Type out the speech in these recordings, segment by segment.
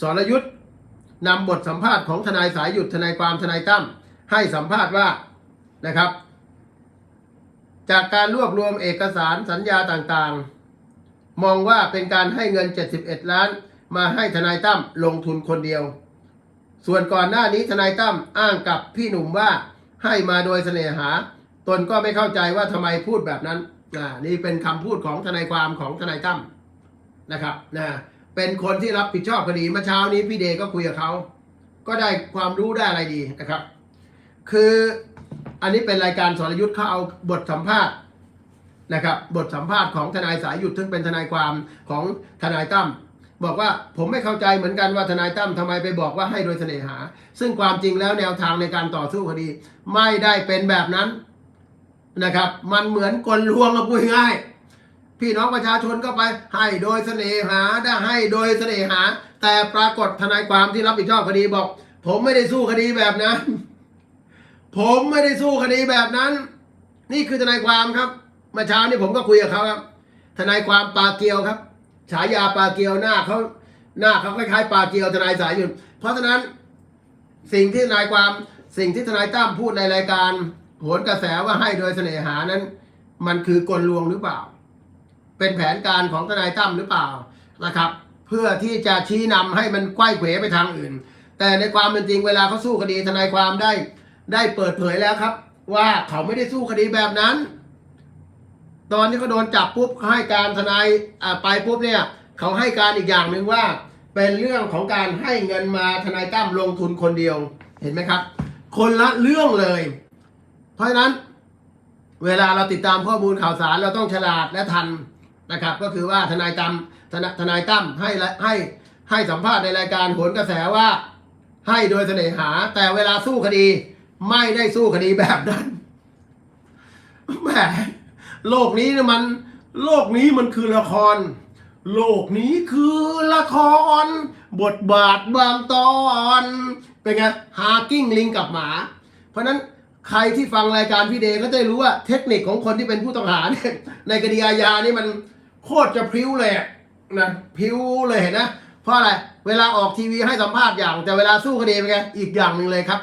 สรยุทธ์นำบทสัมภาษณ์ของทนายสายหยุดทนายความทนายตั้มให้สัมภาษณ์ว่านะครับ จากการรวบรวมเอกสารสัญญาต่างๆ มองว่าเป็นการให้เงิน 71 ล้าน มาให้ทนายตั้มลงทุนคนเดียว ส่วนก่อนหน้านี้ทนายตั้มอ้างกับพี่หนุ่มว่าให้มาโดยเสน่หา ตนก็ไม่เข้าใจว่าทำไมพูดแบบนั้นอ่านี่เป็นคำพูดของทนายความของทนายตั้มนะครับนะ เป็นคนที่รับผิดชอบคดีเมื่อเช้านี้พี่เดย์ก็คุยกับเขา ก็ได้ความรู้ได้อะไรดีนะครับ คืออันนี้เป็นรายการสรยุทธ์เขาเอาบทสัมภาษณ์นะครับ บทสัมภาษณ์ของทนายสายหยุดซึ่งเป็นทนายความของทนายตั้มบอกว่าผมไม่เข้าใจเหมือนกันว่าทนายตั้มทำไมไปบอกว่าให้โดยเสน่หา ซึ่งความจริงแล้วแนวทางในการต่อสู้คดี ไม่ได้เป็นแบบนั้นนะครับ มันเหมือนกลลวงเราพูดง่าย พี่น้องประชาชนก็ไปให้โดยเสน่หาได้ให้โดยเสน่หา แต่ปรากฏทนายความที่รับผิดชอบคดีบอก ผมไม่ได้สู้คดีแบบนั้น ผมไม่ได้สู้คดีแบบนั้น นี่คือทนายความครับเมื่อเช้านี้ผมก็คุยกับเขาครับ ทนายความปาเกียวครับ ฉายาปาเกียวหน้าเขาหน้าเขาคล้ายๆปาเกียวทนายสายหยุดเพราะฉะนั้นสิ่งที่ทนายความสิ่งที่ทนายตั้มพูดในรายการโหนกระแสว่าให้โดยเสน่หานั้น มันคือกลลวงหรือเปล่า เป็นแผนการของทนายตั้มหรือเปล่านะครับ เพื่อที่จะชี้นำให้มันไกว้เขวไปทางอื่น แต่ในความเป็นจริงเวลาเขาสู้คดีทนายความได้ได้เปิดเผยแล้วครับ ว่าเขาไม่ได้สู้คดีแบบนั้น ตอนที่เขาโดนจับปุ๊บเขาให้การทนายไปปุ๊บเนี่ยเขาให้การอีกอย่างหนึ่งว่า เป็นเรื่องของการให้เงินมาทนายตั้มลงทุนคนเดียวเห็นไหมครับ คนละเรื่องเลย เพราะฉะนั้น เวลาเราติดตามข้อมูลข่าวสารเราต้องฉลาดและทัน นะครับ ก็คือว่าทนายตั้มทนายทนายตั้มให้ละให้ให้สัมภาษณ์ในรายการโหนกระแสว่า ให้โดยเสน่หา แต่เวลาสู้คดีไม่ได้สู้คดีแบบนั้นแหมโลกนี้เนี่ยมัน โลกนี้มันคือละคร โลกนี้คือละคร บทบาทบางตอนเป็นไงหากิ้งลิงกับหมา เพราะนั้นใครที่ฟังรายการพี่เดก็จะรู้ว่าเทคนิคของคนที่เป็นผู้ต้องหาเนี่ยในคดีอาญานี่มัน โคตรจะพริ้วเลยนะพริ้วเลยเห็นนะเพราะอะไรเวลาออกทีวีให้สัมภาษณ์อย่าง แต่เวลาสู้คดีเป็นไงอีกอย่างหนึ่งเลยครับ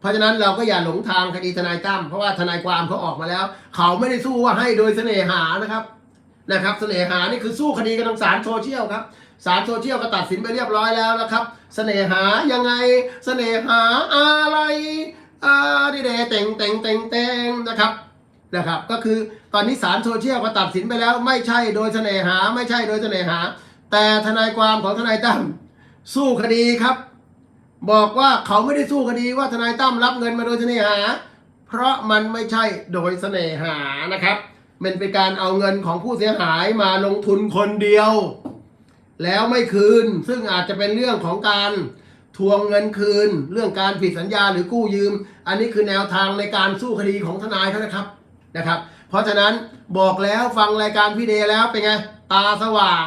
เพราะฉะนั้นเราก็อย่าหลงทางคดีทนายตั้มเพราะว่าทนายความเขาออกมาแล้ว เขาไม่ได้สู้ว่าให้โดยเสน่หานะครับนะครับเสน่หานี่คือสู้คดีกันทางศาลโซเชียลครับศาลโซเชียลก็ตัดสินไปเรียบร้อยแล้วนะครับ เสน่หายังไงเสน่หาอะไรอ่าดีเดเต็งเต็งเต็งเต็งนะครับ นะครับ ก็คือตอนนี้ศาลโซเชียลก็ตัดสินไปแล้ว ไม่ใช่โดยเสน่หา ไม่ใช่โดยเสน่หา แต่ทนายความของทนายตั้มสู้คดีครับ บอกว่าเขาไม่ได้สู้คดีว่าทนายตั้มรับเงินมาโดยเสน่หา เพราะมันไม่ใช่โดยเสน่หานะครับ มันเป็นการเอาเงินของผู้เสียหายมาลงทุนคนเดียว แล้วไม่คืนซึ่งอาจจะเป็นเรื่องของการทวงเงินคืน เรื่องการผิดสัญญาหรือกู้ยืม อันนี้คือแนวทางในการสู้คดีของทนายเขานะครับ นะครับ เพราะฉะนั้นบอกแล้วฟังรายการพี่เดย์แล้วเป็นไงตาสว่าง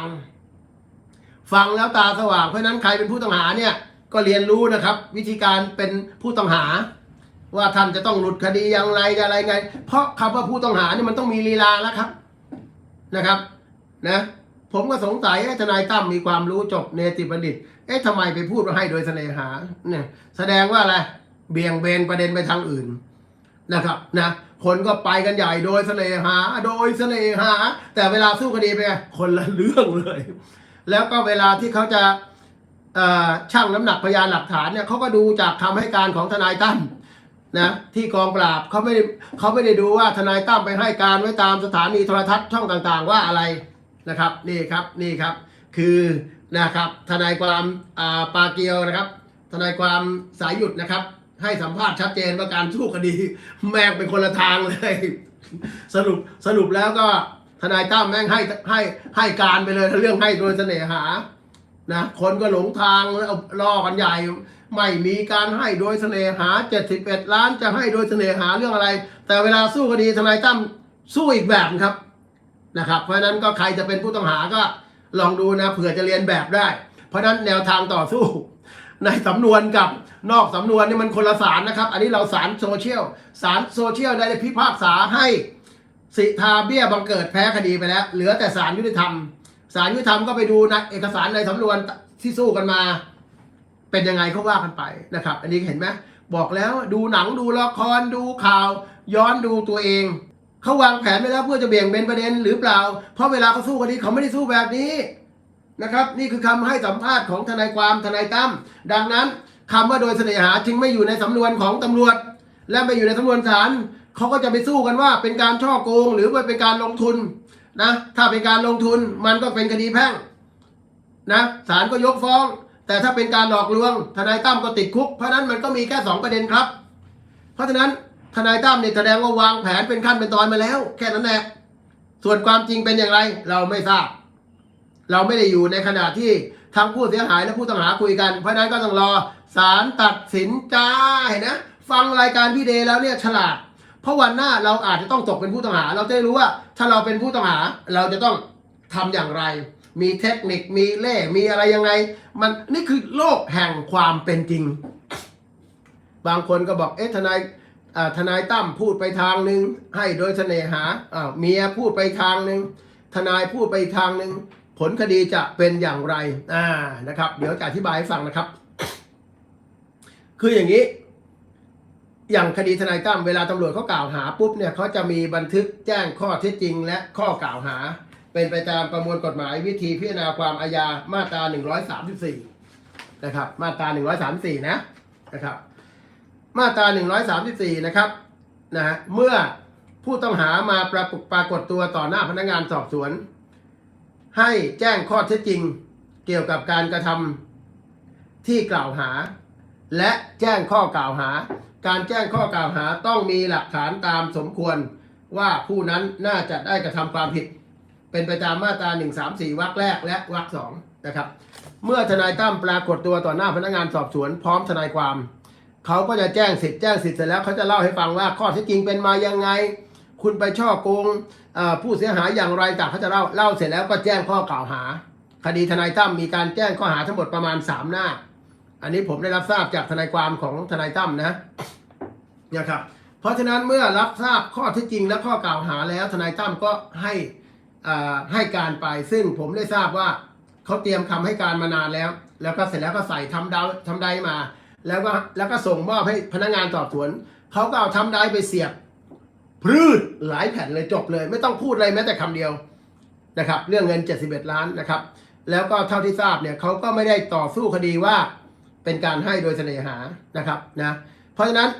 ฟังแล้วตาสว่าง เพราะนั้นใครเป็นผู้ต้องหาเนี่ยก็เรียนรู้นะครับ วิธีการเป็นผู้ต้องหา ว่าท่านจะต้องหลุดคดีอย่างไรอะไรไง เพราะคำว่าผู้ต้องหาเนี่ยมันต้องมีลีลาแล้วครับนะครับนะผมก็สงสัยทนายตั้มมีความรู้จบเนติบัณฑิต เอ๊ะทำไมไปพูดว่าให้โดยเสน่หาเนี่ยแสดงว่าอะไรเบี่ยงเบนประเด็นไปทางอื่น นะครับนะคนก็ไปกันใหญ่โดยเสน่หา โดยเสน่หา แต่เวลาสู้คดีไปนไงคนละเรื่องเลย แล้วก็เวลาที่เขาจะเอ่อชั่งน้ำหนักพยานหลักฐานเนี่ยเขาก็ดูจากคำให้การของทนายตั้มนะที่กองปราบเขาไม่เขาไม่ได้ดูว่าทนายตั้มไปให้การไว้ตามสถานีโทรทัศน์ช่องต่างๆ ว่าอะไรนะครับนี่ครับนี่ครับคือนะครับทนายความอ่าปาเกียวนะครับ ทนายความสายหยุดนะครับ ให้สัมภาษณ์ชัดเจนว่าการสู้คดี แม่งเป็นคนละทางเลย สรุปสรุปแล้วก็ทนายตั้มแม่งให้ให้ให้การไปเลยเรื่องให้โดยเสน่หานะคนก็หลงทางแล้วล่อกันใหญ่ ไม่มีการให้โดยเสน่หา 71 ล้านจะให้โดยเสน่หาเรื่องอะไร แต่เวลาสู้คดีทนายตั้มสู้อีกแบบครับนะครับ เพราะนั้นก็ใครจะเป็นผู้ต้องหาก็ลองดูนะเผื่อจะเรียนแบบได้ เพราะนั้นแนวทางต่อสู้ ในสำนวนกับนอกสำนวนนี่มันคนละสารนะครับ อันนี้เราสารโซเชียลสารโซเชียลได้พิพากษาให้สิทาเบี้ยบังเกิดแพ้คดีไปแล้ว เหลือแต่สารยุติธรรมสารยุติธรรมก็ไปดูนะเอกสารในสำนวนที่สู้กันมา เป็นยังไงเขาว่ากันไปนะครับ อันนี้เห็นไหมบอกแล้วดูหนังดูละครดูข่าว ย้อนดูตัวเองเขาวางแผนไว้แล้วเพื่อจะเบี่ยงเบนประเด็นหรือเปล่า เพราะเวลาเขาสู้คดีเขาไม่ได้สู้แบบนี้ นะครับนี่คือคำให้สัมภาษณ์ของทนายความทนายตั้มดังนั้นคำว่าโดยเสน่หาจึงไม่อยู่ในสำนวนของตำรวจ และไม่อยู่ในสำนวนศาลเขาก็จะไปสู้กันว่าเป็นการช่อโกงหรือว่าเป็นการลงทุนนะถ้าเป็นการลงทุนมันก็เป็นคดีแพ่งนะศาลก็ยกฟ้อง แต่ถ้าเป็นการหลอกลวง ทนายตั้มก็ติดคุก เพราะฉะนั้นมันก็มีแค่สองประเด็นครับ เพราะฉะนั้นทนายตั้มเนี่ยแสดงว่าวางแผนเป็นขั้นเป็นตอนมาแล้ว แค่นั้นแหละส่วนความจริงเป็นอย่างไรเราไม่ทราบ เราไม่ได้อยู่ในขณะที่ทั้งผู้เสียหายและผู้ต้องหาคุยกัน เพราะนั้นก็ต้องรอศาลตัดสินจ้าเห็นนะฟังรายการพี่เดย์แล้วเนี่ยฉลาด เพราะวันหน้าเราอาจจะต้องตกเป็นผู้ต้องหา เราจะได้รู้ว่าถ้าเราเป็นผู้ต้องหาเราจะต้องทำอย่างไร มีเทคนิคมีเล่มีอะไรยังไง มันนี่คือโลกแห่งความเป็นจริง บางคนก็บอกเอ๊ะทนายทนายตั้มพูดไปทางหนึ่งให้โดยเสน่หาอ้าเมียพูดไปทางหนึ่งทนายพูดไปทางหนึ่ง ผลคดีจะเป็นอย่างไรอ่านะครับ เดี๋ยวจะอธิบายให้ฟังนะครับ คืออย่างนี้ อย่างคดีทนายตั้มเวลาตำรวจเขากล่าวหาปุ๊บเนี่ยเขาจะมีบันทึกแจ้งข้อเท็จจริง และข้อกล่าวหา เป็นไปตามประมวลกฎหมายวิธีพิจารณาความอาญามาตรา 134 นะครับ มาตรา 134 นะนะครับ มาตรา 134 นะครับนะฮะเมื่อผู้ต้องหามาปรากฏปรากฏตัวต่อหน้าพนักงานสอบสวน ให้แจ้งข้อเท็จจริงเกี่ยวกับการกระทำที่กล่าวหา และแจ้งข้อกล่าวหา การแจ้งข้อกล่าวหาต้องมีหลักฐานตามสมควรว่าผู้นั้นน่าจะได้กระทำความผิด เป็นไปตามมาตรา 134วรรคแรกและวรรคสองนะครับ เมื่อทนายตั้มปรากฏตัวต่อหน้าพนักงานสอบสวนพร้อมทนายความ เขาก็จะแจ้งสิทธิ์แจ้งสิทธิ์เสร็จแล้วเขาจะเล่าให้ฟังว่าข้อเท็จจริงเป็นมายังไง คุณไปช่อโกงผู้เสียหายอย่างไรต่างเขาจะเล่าเล่าเสร็จแล้วก็แจ้งข้อกล่าวหา คดีทนายตั้มมีการแจ้งข้อหาทั้งหมดประมาณ 3 หน้า อันนี้ผมได้รับทราบจากทนายความของทนายตั้มนะนะครับเพราะฉะนั้นเมื่อรับทราบข้อท็จจริงและข้อกล่าวหาแล้วทนายตั้มก็ให้อ่าให้การไป ซึ่งผมได้ทราบว่าเขาเตรียมคำให้การมานานแล้ว แล้วก็เสร็จแล้วก็ใส่ทำดาวทำได้มา แล้วก็แล้วก็ส่งมอบให้พนักงานสอบสวนเขาก็เอาทำได้ไปเสียบ พืชหลายแผ่นเลยจบเลย ไม่ต้องพูดอะไรแม้แต่คำเดียวนะครับ เรื่องเงิน 71 ล้านนะครับ แล้วก็เท่าที่ทราบเนี่ยเขาก็ไม่ได้ต่อสู้คดีว่าเป็นการให้โดยเสน่หานะครับนะเพราะฉะนั้น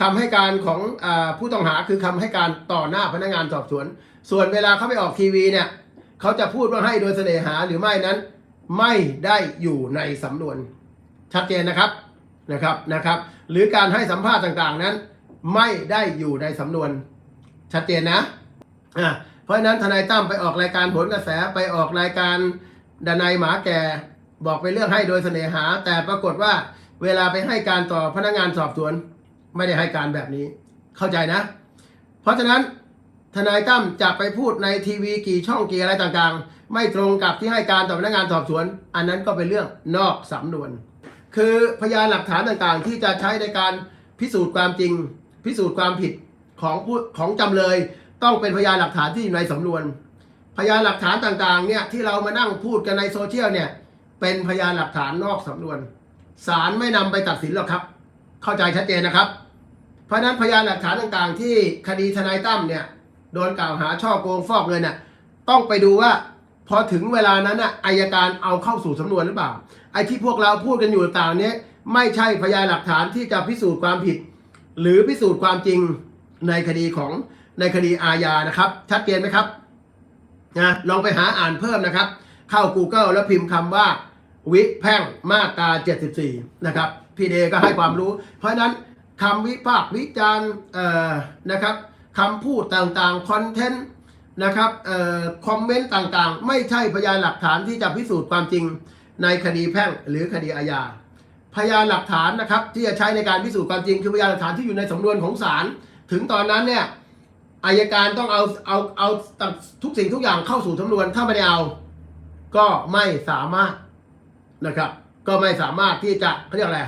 คำให้การของอผู้ต้องหาคือคำให้การต่อหน้าพนักงานสอบสวน ส่วนเวลาเขาไปออกทีวีเนี่ยเขาจะพูดว่าให้โดยเสน่หาหรือไม่นั้น ไม่ได้อยู่ในสำนวนชัดเจนนะครับนะครับนะครับ หรือการให้สัมภาษณ์ต่างๆนั้น ไม่ได้อยู่ในสำนวนชัดเจนนะอะเพราะฉะนั้นทนายตั้มไปออกรายการผลกระแสไปออกรายการดนายหมาแก่บอกไปเรื่องให้โดยเสน่หา แต่ปรากฏว่าเวลาไปให้การต่อพนักงานสอบสวน ไม่ได้ให้การแบบนี้ เข้าใจนะ เพราะฉะนั้นทนายตั้มจะไปพูดในทีวีกี่ช่องกี่อะไรต่างๆ ไม่ตรงกับที่ให้การต่อพนักงานสอบสวน อันนั้นก็เป็นเรื่องนอกสำนวน คือพยานหลักฐานต่างๆ ที่จะใช้ในการพิสูจน์ความจริง พิสูจน์ความผิดของผู้ของจำเลย ต้องเป็นพยานหลักฐานที่อยู่ในสำนวน พยานหลักฐานต่างๆเนี่ยที่เรามานั่งพูดกันในโซเชียลเนี่ยเป็นพยานหลักฐานนอกสำนวนศาลไม่นำไปตัดสินหรอกครับ เข้าใจชัดเจนนะครับ เพราะฉะนั้นพยานหลักฐานต่างๆ ที่คดีทนายตั้มเนี่ยโดนกล่าวหาช่อโกงฟอกเงินน่ะต้องไปดูว่าพอถึงเวลานั้นน่ะอายการเอาเข้าสู่สำนวนหรือเปล่าไอ้ที่พวกเราพูดกันอยู่ต่างเนี้ยไม่ใช่พยานหลักฐานที่จะพิสูจน์ความผิด หรือพิสูจน์ความจริงในคดีของในคดีอาญานะครับ ชัดเจนไหมครับนะลองไปหาอ่านเพิ่มนะครับ เข้า Google แล้วพิมพ์คำว่า วิแพ่งมาตรา 74 นะครับ พี่เดก็ให้ความรู้ เพราะฉะนั้นคำวิพากษ์วิจารณ์นะครับคำพูดต่างๆ คอนเทนต์นะครับออคอมเมนต์ต่างๆ ไม่ใช่พยานหลักฐานที่จะพิสูจน์ความจริงในคดีแพ่งหรือคดีอาญา พยานหลักฐานนะครับที่จะใช้ในการพิสูจน์ความจริงคือพยานหลักฐานที่อยู่ในสำนวนของศาลถึงตอนนั้นเนี่ยอายการต้องเอาเอาเอาทุกสิ่งทุกอย่างเข้าสู่สำนวนถ้าไม่ได้เอา ก็ไม่สามารถนะครับ ก็ไม่สามารถที่จะเขาเรียกอะไร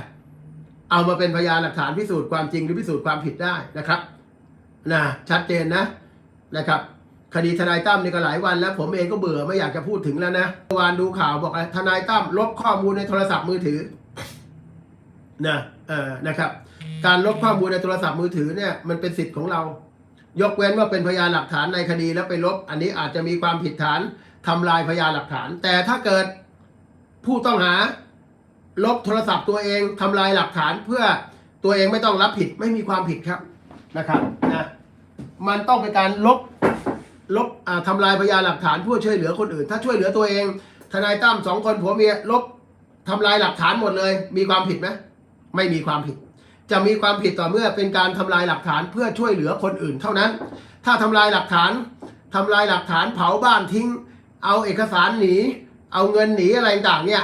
เอามาเป็นพยานหลักฐานพิสูจน์ความจริงหรือพิสูจน์ความผิดได้นะครับนะชัดเจนนะนะครับ คดีทนายตั้มนี่ก็หลายวันแล้ว ผมเองก็เบื่อไม่อยากจะพูดถึงแล้วนะเมื่อวานดูข่าวบอกทนายตั้มลบข้อมูลในโทรศัพท์มือถือ นะเออนะครับ การลบข้อมูลในโทรศัพท์มือถือเนี่ยมันเป็นสิทธิ์ของเรา ยกเว้นว่าเป็นพยานหลักฐานในคดีแล้วไปลบ อันนี้อาจจะมีความผิดฐานทำลายพยานหลักฐาน แต่ถ้าเกิดผู้ต้องหาลบโทรศัพท์ตัวเองทำลายหลักฐานเพื่อตัวเองไม่ต้องรับผิดไม่มีความผิดครับนะครับนะมันต้องเป็นการลบลบอ่าทำลายพยานหลักฐานเพื่อช่วยเหลือคนอื่น ถ้าช่วยเหลือตัวเองทนายตั้มสองคนผัวเมียลบทำลายหลักฐานหมดเลย มีความผิดไหม ไม่มีความผิด จะมีความผิดต่อเมื่อเป็นการทำลายหลักฐานเพื่อช่วยเหลือคนอื่นเท่านั้น ถ้าทำลายหลักฐานทำลายหลักฐานเผาบ้านทิ้ง เอาเอกสารหนี เอาเงินหนีอะไรต่างเนี่ย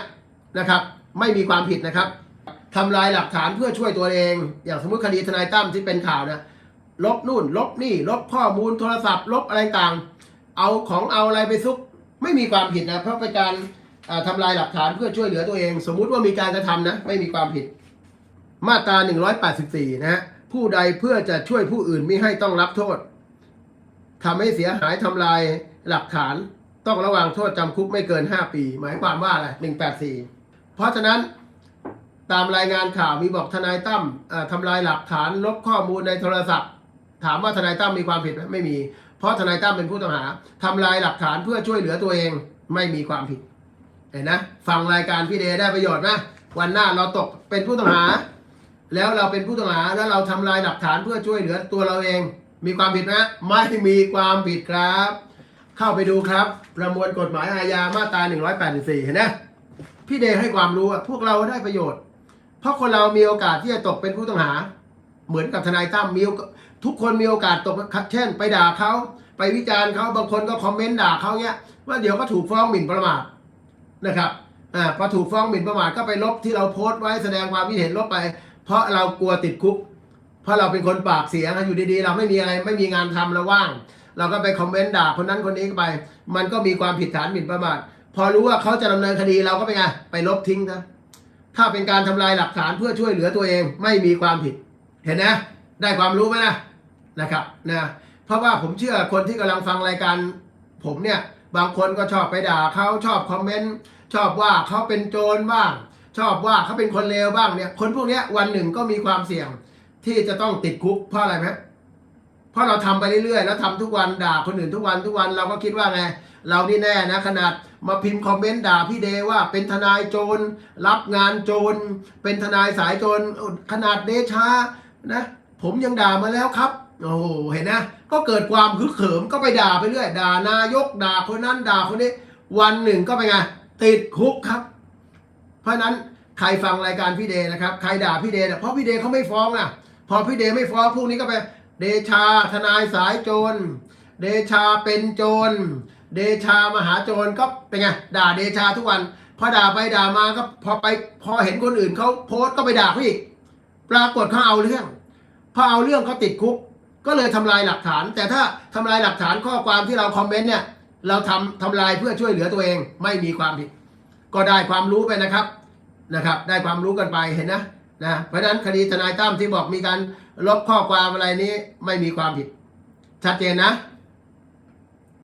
นะครับไม่มีความผิดนะครับทำลายหลักฐานเพื่อช่วยตัวเอง อย่างสมมติคดีทนายตั้มที่เป็นข่าวนะลบนู่น ลบนี่ ลบข้อมูลโทรศัพท์ ลบอะไรต่างเอาของเอาอะไรไปซุก ไม่มีความผิดนะเพราะเป็นการอ่าทำลายหลักฐานเพื่อช่วยเหลือตัวเอง สมมุติว่ามีการกระทำนะไม่มีความผิด มาตรา 184 นะฮะผู้ใดเพื่อจะช่วยผู้อื่นไม่ให้ต้องรับโทษทำให้เสียหายทำลายหลักฐานต้องระวังโทษจำคุกไม่เกิน 5 ปี หมายความว่าอะไร 184 เพราะฉะนั้นตามรายงานข่าวมีบอกทนายตั้มทำลายหลักฐานลบข้อมูลในโทรศัพท์ ถามว่าทนายตั้มมีความผิดไหมไม่มี เพราะทนายตั้มเป็นผู้ต้องหาทำลายหลักฐานเพื่อช่วยเหลือตัวเองไม่มีความผิด เห็นนะ ฟังรายการพี่เดได้ประโยชน์นะ วันหน้าเราตกเป็นผู้ต้องหา แล้วเราเป็นผู้ต้องหาแล้วเราทำลายหลักฐานเพื่อช่วยเหลือตัวเราเอง มีความผิดไหมไม่มีความผิดครับ เข้าไปดูครับ ประมวลกฎหมายอาญามาตรา 184 เห็นไหมพี่เดให้ความรู้พวกเราได้ประโยชน์ เพราะคนเรามีโอกาสที่จะตกเป็นผู้ต้องหา เหมือนกับทนายตั้มมีทุกคนมีโอกาสตกเช่น ไปด่าเขาไปวิจารณ์เขาบางคนก็คอมเมนต์ด่าเขาเนี้ยว่าเดี๋ยวก็ถูกฟ้องหมิ่นประมาทนะครับอ่าพอถูกฟ้องหมิ่นประมาทก็ไปลบที่เราโพสต์ไว้แสดงความคิดเห็นลบไป เพราะเรากลัวติดคุก เพราะเราเป็นคนปากเสียนะอยู่ดีๆ เราไม่มีอะไรไม่มีงานทำเราว่าง เราก็ไปคอมเมนต์ด่าคนนั้นคนนี้ไป มันก็มีความผิดฐานหมิ่นประมาทพอรู้ว่าเขาจะดำเนินคดีเราก็ไปไงไปลบทิ้งซะถ้าเป็นการทำลายหลักฐานเพื่อช่วยเหลือตัวเองไม่มีความผิด เห็นนะได้ความรู้ไหมนะนะครับนะเพราะว่าผมเชื่อคนที่กำลังฟังรายการ ผมเนี่ยบางคนก็ชอบไปด่าเขาชอบคอมเมนต์ชอบว่าเขาเป็นโจรบ้าง ชอบว่าเขาเป็นคนเลวบ้างเนี่ย คนพวกนี้วันหนึ่งก็มีความเสี่ยงที่จะต้องติดคุกเพราะอะไรไหมเพราะเราทำไปเรื่อยๆแล้วทำทุกวันด่าคนอื่นทุกวันทุกวันเราก็คิดว่าไงเรานี่แน่นะขนาดมาพิมพ์คอมเมนต์ด่าพี่เดว่าเป็นทนายโจรรับงานโจรเป็นทนายสายโจรขนาดเดชานะผมยังด่ามาแล้วครับโอ้โหเห็นนะก็เกิดความคึกเขิมก็ไปด่าไปเรื่อยด่านายกด่าคนนั้นด่าคนนี้ วันหนึ่งก็ไปไงติดคุกครับ เพราะนั้นใครฟังรายการพี่เดนะครับใครด่าพี่เดเนี่ยเพราะพี่เดเขาไม่ฟ้องนะพอพี่เดไม่ฟ้องพวกนี้ก็ไปเดชาทนายสายโจร เดชาเป็นโจร เดชามหาโจรก็เป็นไงด่าเดชาทุกวันพอด่าไปด่ามาก็พอไปพอเห็นคนอื่นเขาโพสต์ก็ไปด่าเขาอีกปรากฏเขาเอาเรื่องพอเอาเรื่องเขาติดคุก ก็เลยทำลายหลักฐาน แต่ถ้าทำลายหลักฐานข้อความที่เราคอมเมนต์เนี่ยเราทำทำลายเพื่อช่วยเหลือตัวเองไม่มีความผิด ก็ได้ความรู้ไปนะครับนะครับ ได้ความรู้กันไปเห็นนะนะเพราะฉะนั้นคดีทนายตั้มที่บอกมีการลบข้อความอะไรนี้ไม่มีความผิด ชัดเจนนะ